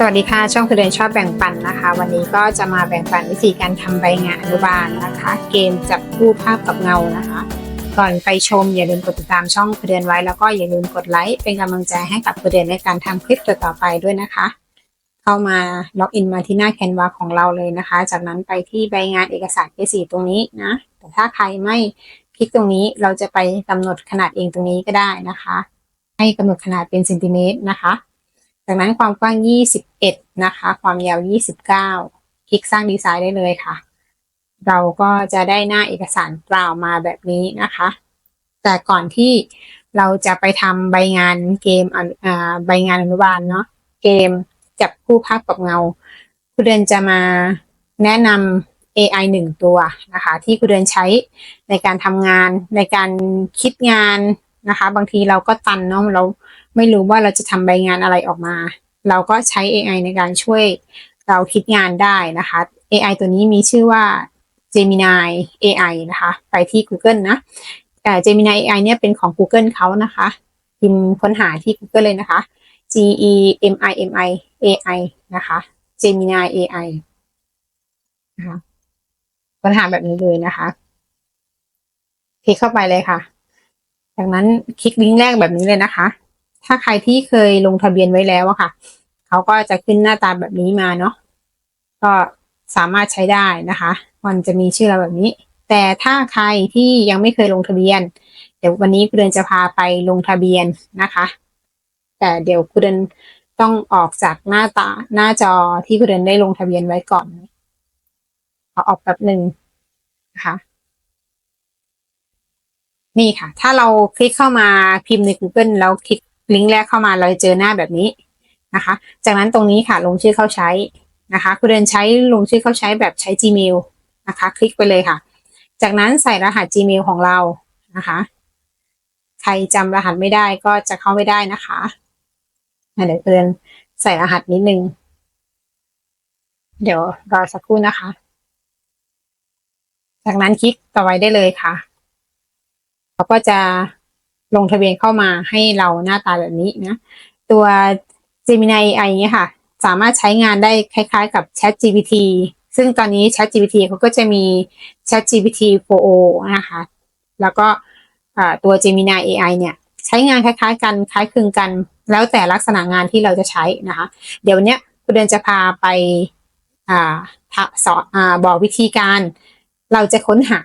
สวัสดีค่ะ ช่องคือเดินชอบแบ่งปันนะคะ วันนี้ก็จะมาแบ่งปันวิธีการทำใบงานอนุบาลนะคะ เกมจับคู่ภาพกับเงานะคะ ก่อนไปชมอย่าลืมกดติดตามช่องคือเดินไว้แล้วก็อย่าลืมกดไลค์เป็นกำลังใจให้กับคือเดินในการทำคลิปต่อไปด้วยนะคะ เข้ามาล็อกอินมาที่หน้าแคนวาของเราเลยนะคะ จากนั้นไปที่ใบงานเอกสาร A4 ตรงนี้นะแต่ถ้าใครไม่คลิกตรงนี้เราจะไปกำหนดขนาดเองตรงนี้ก็ได้นะคะ ให้กำหนดขนาดเป็นเซนติเมตรนะคะ จากนั้นความกว้าง 21 นะคะ ความยาว 29 คลิกสร้างดีไซน์ได้เลยค่ะ เราก็จะได้หน้าเอกสารเปล่ามาแบบนี้นะคะ แต่ก่อนที่เราจะไปทำใบงานเกมใบงานอนุบาลเนาะ เกมจับคู่ภาพกับเงา คุณเดินจะมาแนะนำ AI หนึ่งตัวนะคะ ที่คุณเดินใช้ในการทำงานในการคิดงาน นะคะ บางทีเราก็ตันเนาะเราไม่รู้ว่าเราจะทำใบงานอะไรออกมา เราก็ใช้ AI ในการช่วยเราคิดงานได้นะคะ AI ตัวนี้มีชื่อว่า Gemini AI นะคะ ไปที่ Google นะแต่ Gemini AI เนี่ยเป็นของ Google เขานะคะพิมพ์ค้นหาที่ Google เลยนะคะ G E M I M I AI นะคะ Gemini AI นะคะค้นหาแบบนี้เลยนะคะ คลิกเข้าไปเลยค่ะ จากนั้นคลิกลิงก์แรกแบบนี้เลยนะคะ ถ้าใครที่เคยลงทะเบียนไว้แล้วอะค่ะ เขาก็จะขึ้นหน้าตาแบบนี้มาเนาะ ก็สามารถใช้ได้นะคะ มันจะมีชื่อเราแบบนี้ แต่ถ้าใครที่ยังไม่เคยลงทะเบียน เดี๋ยววันนี้คุณเดินจะพาไปลงทะเบียนนะคะ แต่เดี๋ยวคุณเดินต้องออกจากหน้าตาหน้าจอที่คุณเดินได้ลงทะเบียนไว้ก่อนขอออกแป๊บหนึ่งนะคะ นี่ค่ะ ถ้าเราคลิกเข้ามาพิมพ์ใน Google แล้วคลิกลิงก์แรกเข้ามาเราจะเจอหน้าแบบนี้นะคะ จากนั้นตรงนี้ค่ะลงชื่อเข้าใช้นะคะคุณเดินใช้ลงชื่อเข้าใช้แบบใช้ Gmail นะคะ คลิกไปเลยค่ะ จากนั้นใส่รหัส Gmail ของเรานะคะ ใครจำรหัสไม่ได้ก็จะเข้าไม่ได้นะคะเดี๋ยวเดินใส่รหัสนิดนึง เดี๋ยวรอสักครู่นะคะ จากนั้นคลิกต่อไปได้เลยค่ะ เขาก็จะลงทะเบียนเข้ามาให้เราหน้าตาแบบนี้นะ ตัว Gemini AI เนี่ยค่ะ สามารถใช้งานได้คล้ายๆกับ Chat GPT ซึ่งตอนนี้ Chat GPT เขาก็จะมี Chat GPT 4o นะคะ แล้วก็ตัว Gemini AI เนี่ย ใช้งานคล้ายๆ กันคล้ายคลึงกัน แล้วแต่ลักษณะงานที่เราจะใช้นะคะ เดี๋ยววันนี้คุณเดินจะพาไปอ่าสออ่าบอกวิธีการ เราจะค้นหา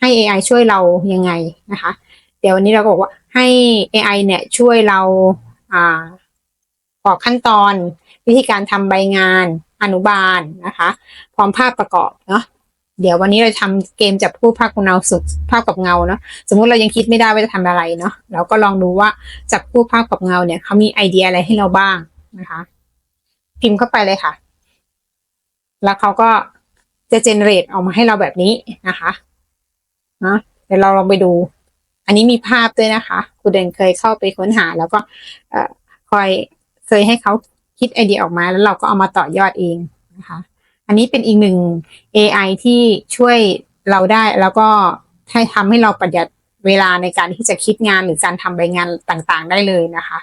ให้ AI ช่วยเรายังไงนะคะ เดี๋ยววันนี้เราก็บอกว่าให้ AI เนี่ยช่วยเราอ่าบอกขั้นตอนวิธีการทำใบงานอนุบาลนะคะ พร้อมภาพประกอบเนาะเดี๋ยววันนี้เราทำเกมจับคู่ภาพกับเงาสุดภาพกับเงาเนาะสมมุติเรายังคิดไม่ได้ว่าจะทำอะไรเนาะเราก็ลองดูว่าจับคู่ภาพกับเงาเนี่ยเขามีไอเดียอะไรให้เราบ้างนะคะ พิมพ์เข้าไปเลยค่ะ แล้วเขาก็จะเจเนเรตออกมาให้เราแบบนี้นะคะ นะเดี๋ยวเราลองไปดู อันนี้มีภาพด้วยนะคะครูเดนเคยเข้าไปค้นหา แล้วก็คอยเคยให้เขาคิดไอเดียออกมา แล้วเราก็เอามาต่อยอดเองนะคะ อันนี้เป็นอีกหนึ่ง AI ที่ช่วยเราได้แล้วก็ให้ทำให้เราประหยัดเวลาในการที่จะคิดงานหรือการทำใบงานต่างๆ ได้เลยนะคะ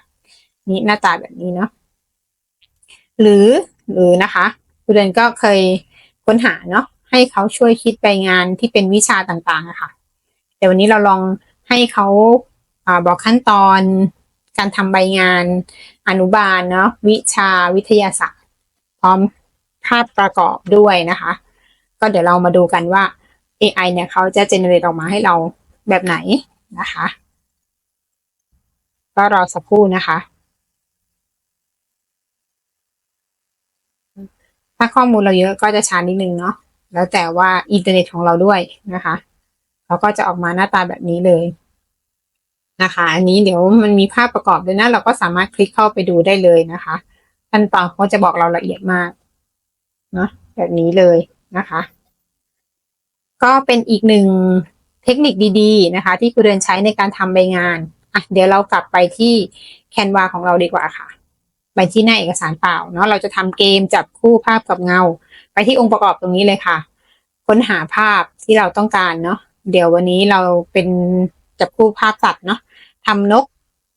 นี่หน้าตาแบบนี้เนาะหรือหรือนะคะครูเดนก็เคยค้นหาเนาะ ให้เขาช่วยคิดใบงานที่เป็นวิชาต่างๆอะค่ะเดี๋ยววันนี้เราลองให้เขาอาบอกขั้นตอนการทำใบงานอนุบาลเนาะวิชาวิทยาศาสตร์ พร้อมภาพประกอบด้วยนะคะ ก็เดี๋ยวเรามาดูกันว่า AI เนี่ยเขาจะเจเนเรตออกมาให้เราแบบไหนนะคะ ก็รอสักครู่นะคะ ถ้าข้อมูลเราเยอะก็จะช้านิดนึงเนาะ แล้วแต่ว่าอินเทอร์เน็ตของเราด้วยนะคะเราก็จะออกมาหน้าตาแบบนี้เลยนะคะ อันนี้เดี๋ยวมันมีภาพประกอบด้วยนะ เราก็สามารถคลิกเข้าไปดูได้เลยนะคะขั้นตอนเขาจะบอกเราละเอียดมากเนาะแบบนี้เลยนะคะ ก็เป็นอีกหนึ่งเทคนิคดีๆนะคะ ที่ครูเดินใช้ในการทำใบงานอะเดี๋ยวเรากลับไปที่แคนวาของเราดีกว่าค่ะ ไปที่หน้าเอกสารเปล่าเนาะเราจะทำเกมจับคู่ภาพกับเงา ไปที่องค์ประกอบตรงนี้เลยค่ะ ค้นหาภาพที่เราต้องการเนาะเดี๋ยววันนี้เราเป็นจับคู่ภาพสัตว์เนาะทำนก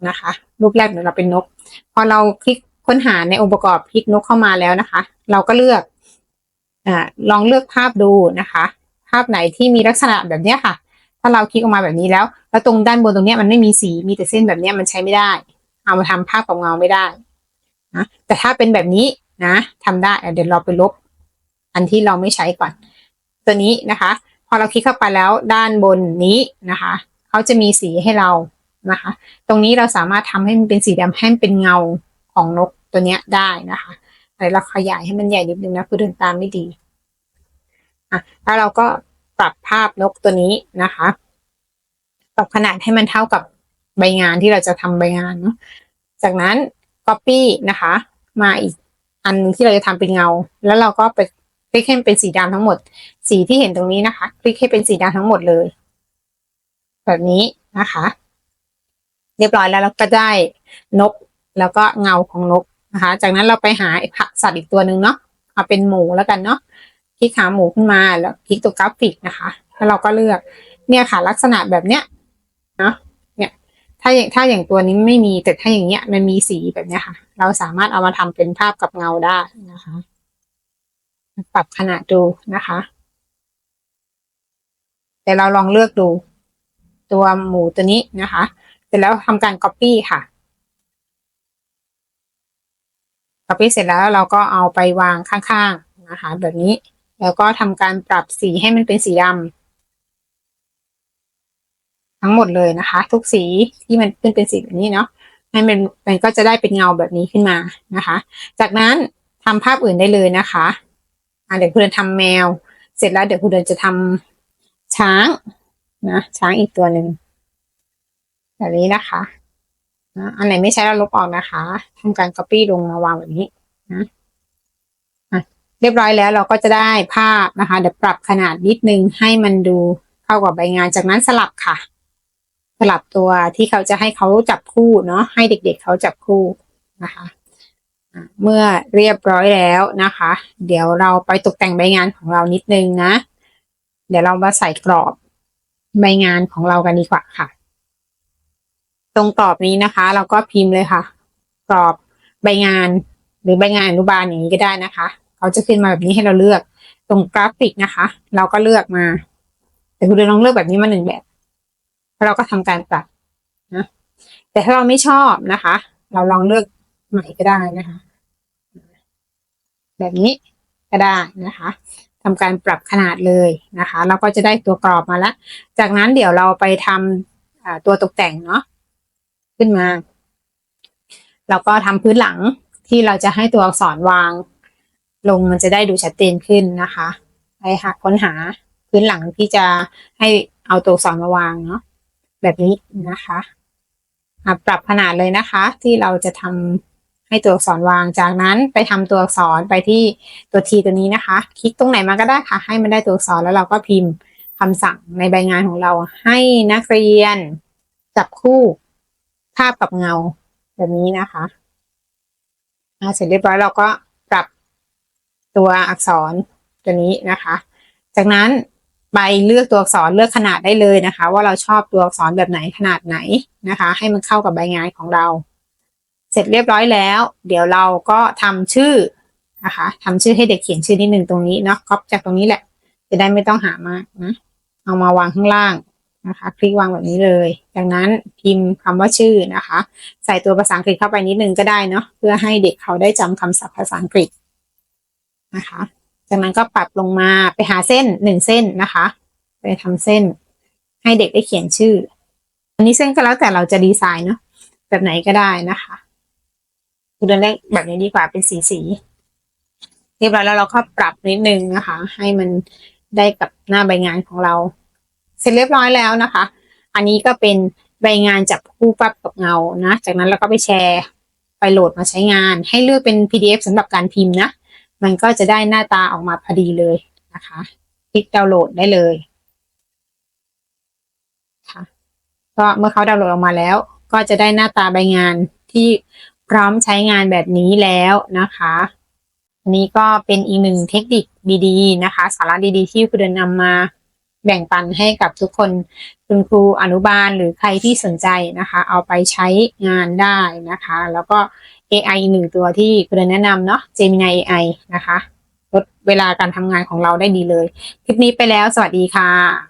นะคะ รูปแรกเดี๋ยเราเป็นนก พอเราคลิกค้นหาในองค์ประกอบพลิกนกเข้ามาแล้วนะคะ เราก็เลือกอ่าลองเลือกภาพดูนะคะ ภาพไหนที่มีลักษณะแบบนี้ค่ะ ถ้าเราคลิกออกมาแบบนี้แล้ว แล้วตรงด้านบนตรงเนี้ยมันไม่มีสีมีแต่เส้นแบบนี้มันใช้ไม่ได้ เอามาทำภาพกับเงาไม่ได้ นะแต่ถ้าเป็นแบบนี้นะทำได้เดี๋ยวเราไปลบ อันที่เราไม่ใช้ก่อน ตัวนี้นะคะ พอเราคลิกเข้าไปแล้วด้านบนนี้นะคะเขาจะมีสีให้เรานะคะ ตรงนี้เราสามารถทำให้มันเป็นสีดำให้มันเป็นเงาของนกตัวเนี้ยได้นะคะเดี๋ยวเราขยายให้มันใหญ่นิดนึงนะเพื่อเดินตามไม่ดีอะแล้วเราก็ปรับภาพนกตัวนี้นะคะ ปรับขนาดให้มันเท่ากับใบงานที่เราจะทำใบงานเนาะจากนั้น Copy นะคะ มาอีกอันหนึงที่เราจะทำเป็นเงา แล้วเราก็ไปคลิกให้เป็นสีดำทั้งหมด สีที่เห็นตรงนี้นะคะ คลิกให้เป็นสีดำทั้งหมดเลย แบบนี้นะคะ เรียบร้อยแล้วเราก็ได้นกแล้วก็เงาของนกนะคะ จากนั้นเราไปหาสัตว์อีกตัวหนึ่งเนาะเอาเป็นหมูแล้วกันเนาะคลิกหาหมูขึ้นมาแล้วคลิกตัวกราฟิกนะคะ แล้วเราก็เลือกเนี่ยค่ะ ลักษณะแบบเนี้ยเนาะ ถ้าอย่างถ้าอย่างตัวนี้ไม่มีแต่ถ้าอย่างเงี้ยมันมีสีแบบเนี้ยค่ะ เราสามารถเอามาทำเป็นภาพกับเงาได้นะคะ ปรับขนาดดูนะคะ แต่เราลองเลือกดู ตัวหมูตัวนี้นะคะเสร็จแล้วทำการ Copy ค่ะ Copy เสร็จแล้วเราก็เอาไปวางข้างๆนะคะ แบบนี้แล้วก็ทำการปรับสีให้มันเป็นสีดำ ทั้งหมดเลยนะคะ ทุกสีที่มันขึ้นเป็นสีแบบนี้เนาะให้มันมันก็จะได้เป็นเงาแบบนี้ขึ้นมานะคะ จากนั้นทำภาพอื่นได้เลยนะคะอะเดี๋ยวคุณเดินทำแมว เสร็จแล้วเดี๋ยวคุณเดินจะทำช้างนะช้างอีกตัวหนึ่งแบบนี้นะคะนะอันไหนไม่ใช้เราลบออกนะคะทำการ copy ลงมาวางแบบนี้นะอะเรียบร้อยแล้วเราก็จะได้ภาพนะคะ เดี๋ยวปรับขนาดนิดนึงให้มันดูเข้ากับใบงานจากนั้นสลับค่ะ สลับตัวที่เขาจะให้เขาจับคู่เนาะให้เด็ก ๆเขาจับคู่นะคะเมื่อเรียบร้อยแล้วนะคะ เดี๋ยวเราไปตกแต่งใบงานของเรานิดนึงนะ เดี๋ยวเรามาใส่กรอบใบงานของเรากันดีกว่าค่ะ ตรงกรอบนี้นะคะ เราก็พิมพ์เลยค่ะ กรอบใบงานหรือใบงานอนุบาลอย่างนี้ก็ได้นะคะเขาจะขึ้นมาแบบนี้ให้เราเลือก ตรงกราฟิกนะคะ เราก็เลือกมา แต่คุณเดลองเลือกแบบนี้มาหนึ่งแบบ เราก็ทำการปรับนะแต่ถ้าเราไม่ชอบนะคะ เราลองเลือกใหม่ก็ได้นะคะ แบบนี้ก็ได้นะคะทำการปรับขนาดเลยนะคะ เราก็จะได้ตัวกรอบมาแล้ว จากนั้นเดี๋ยวเราไปทำตัวตกแต่งเนาะขึ้นมา เราก็ทำพื้นหลังที่เราจะให้ตัวอักษรวาง ลงมันจะได้ดูชัดเจนขึ้นนะคะ ไปหาค้นหาพื้นหลังที่จะให้เอาตัวอักษรมาวางเนาะ แบบนี้นะคะปรับขนาดเลยนะคะ ที่เราจะทำให้ตัวอักษรวางจากนั้นไปทำตัวอักษรไปที่ตัวทีตัวนี้นะคะ คลิกตรงไหนมาก็ได้ค่ะ ให้มันได้ตัวอักษรแล้วเราก็พิมพ์คำสั่งในใบงานของเราให้นักเรียน จับคู่ภาพกับเงาแบบนี้นะคะเสร็จเรียบร้อยเราก็ปรับตัวอักษรตัวนี้นะคะ จากนั้น ไปเลือกตัวอักษรเลือกขนาดได้เลยนะคะ ว่าเราชอบตัวอักษรแบบไหนขนาดไหนนะคะ ให้มันเข้ากับใบงานของเรา เสร็จเรียบร้อยแล้ว เดี๋ยวเราก็ทำชื่อนะคะทำชื่อให้เด็กเขียนชื่อนิดหนึ่งตรงนี้เนาะก๊อปจากตรงนี้แหละ จะได้ไม่ต้องหามากนะเอามาวางข้างล่างนะคะ คลิกวางแบบนี้เลย จากนั้นพิมพ์คำว่าชื่อนะคะ ใส่ตัวภาษาอังกฤษเข้าไปนิดนึงก็ได้เนาะเพื่อให้เด็กเขาได้จำคำศัพท์ภาษาอังกฤษนะคะ จากนั้นก็ปรับลงมาไปหาเส้นหนึ่งเส้นนะคะ ไปทำเส้นให้เด็กได้เขียนชื่อ อันนี้เส้นก็แล้วแต่เราจะดีไซน์เนาะแบบไหนก็ได้นะคะคุณเดินได้แบบนี้ดีกว่าเป็นสีสีเรียบร้อยแล้วเราก็ปรับนิดนึงนะคะ ให้มันได้กับหน้าใบงานของเรา เสร็จเรียบร้อยแล้วนะคะ อันนี้ก็เป็นใบงานจับคู่ปั๊บกับเงานะ จากนั้นเราก็ไปแชร์ไปโหลดมาใช้งาน ให้เลือกเป็น PDF สำหรับการพิมพ์นะ มันก็จะได้หน้าตาออกมาพอดีเลยนะคะคลิกดาวน์โหลดได้เลยค่ะก็เมื่อเขาดาวน์โหลดออกมาแล้ว ก็จะได้หน้าตาใบงานที่พร้อมใช้งานแบบนี้แล้วนะคะนนี้ก็เป็นอีกหนึ่งเทคนิคดีๆนะคะ สาระดีๆ ที่คุณเดินนำมาแบ่งปันให้กับทุกคนคุณครูอนุบาลหรือใครที่สนใจนะคะ เอาไปใช้งานได้นะคะ แล้วก็ AI หนึ่งตัวที่คุณแนะนำเนาะ Gemini AI นะคะ ลดเวลาการทำงานของเราได้ดีเลย คลิปนี้ไปแล้ว สวัสดีค่ะ